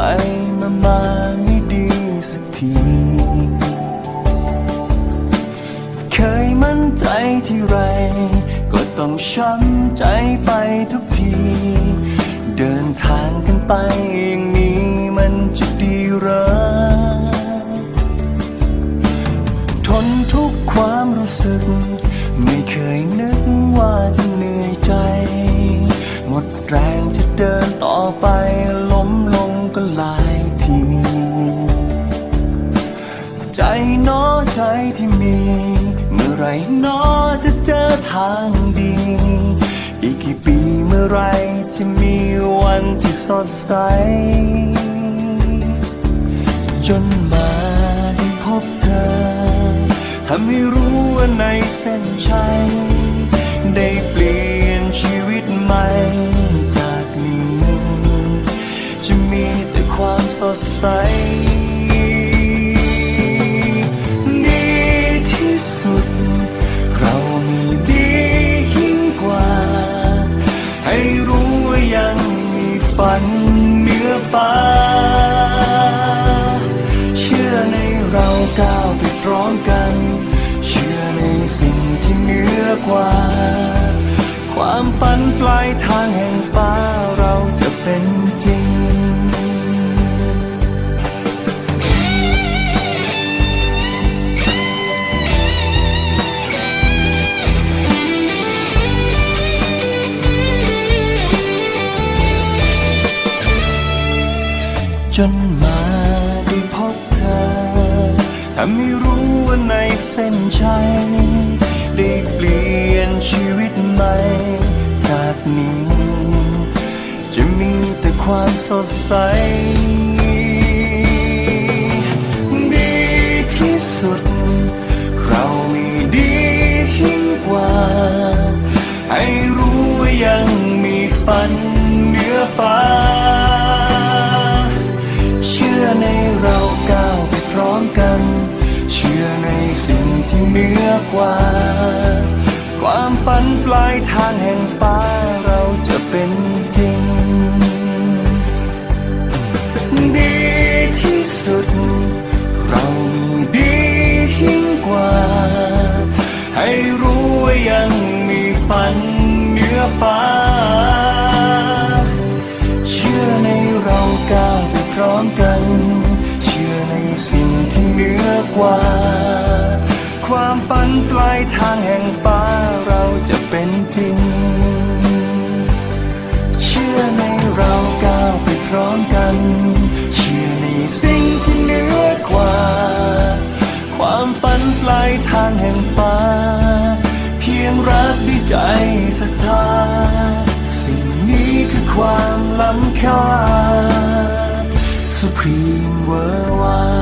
ไปมามาไม่ดีสักที เคยมั่นใจที่ไร ก็ต้องช้ำใจไปทุกที เดินทางกันไปอย่างนี้มันจะดีหรอทนทุกความรู้สึก ไม่เคยนึกว่าจะเหนื่อยใจ หมดแรงจะเดินต่อไปางดี อีกกี่ปีเมื่อไรจะมีวันที่สดใส จนมาได้พบเธอทำให้รู้ว่าในเส้นชัย ได้เปลี่ยนชีวิตใหม่จากนี้ จะมีแต่ความสดใส ก้าวไปพร้อมกัน เชื่อในสิ่งที่เหนือกว่า ความฝันปลายทางแห่งฟ้าเราจะเป็นจริงจนมา ทำให้รู้ว่าในเส้นชัยได้เปลี่ยนชีวิตใหม่จากนี้ จะมีแต่ความสดใส ดีที่สุด เรามีดียิ่งกว่า ให้รู้ว่ายังมีฝัน ปลายทางแห่งฟ้าเราจะเป็นจริง ดีที่สุด เรามีดียิ่งกว่า ให้รู้ว่ายังมีฝันเหนือฟ้า เชื่อในเราก้าวไปพร้อมกัน เชื่อในสิ่งที่เหนือกว่า ความฝันปลายทางแห่งฟ้าเราจะ เป็นจริง เชื่อในเราก้าวไปพร้อมกัน เชื่อในสิ่งที่เหนือกว่า ความฝันปลายทางแห่งฟ้า เพียงรักด้วยใจศรัทธา สิ่งนี้คือความล้ำค่า Supreme Worldwide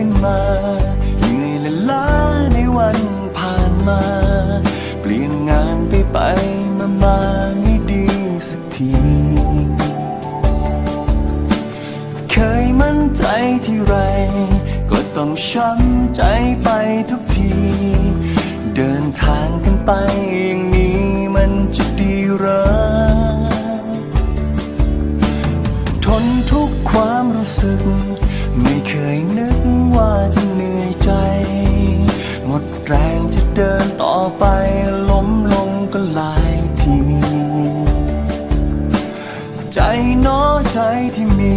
เทกันมาเหนื่อยและล้าในวันผ่านมา เปลี่ยนงานไปไปมามาไม่ดีสักที เคยมั่นใจที่ไร ก็ต้องช้ำใจไปทุกที เดินทางกันไปอย่างนี้มันจะดีหรอทนทุกความรู้สึก ไม่เคยนึกว่าจะเหนื่อยใจ หมดแรงจะเดินต่อไปล้มลงก็หลายที ใจหนอใจที่มี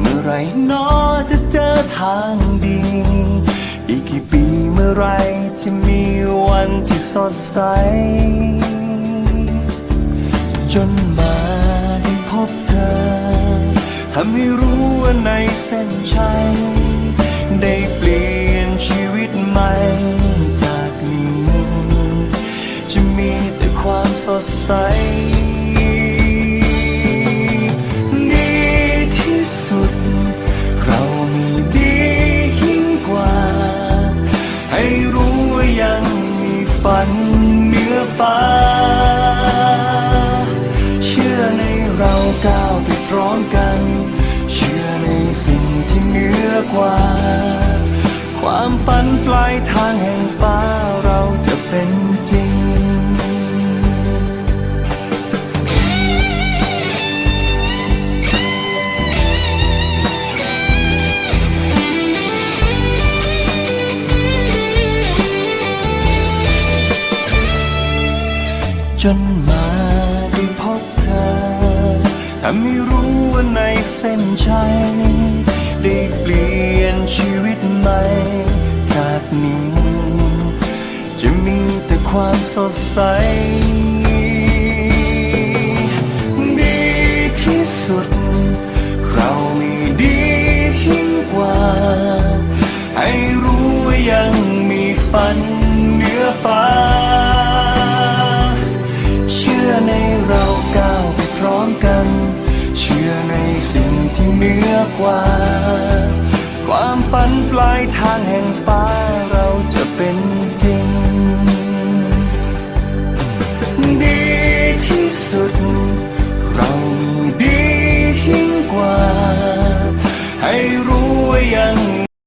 เมื่อไรหนอจะเจอทางดี อีกกี่ปีเมื่อไรจะมีวันที่สดใส จนมาได้พบเธอ ทำให้รู้ว่าในเส้นชัยได้เปลี่ยนชีวิตใหม่จากนี้ จะมีแต่ความสดใส จนมาได้พบเธอทำให้รู้ว่าในเส้นชัยได้เปลี่ยนชีวิตใหม่จากนี้ จะมีแต่ความสดใส ทางแห่งฟ้าเราจะเป็นจริง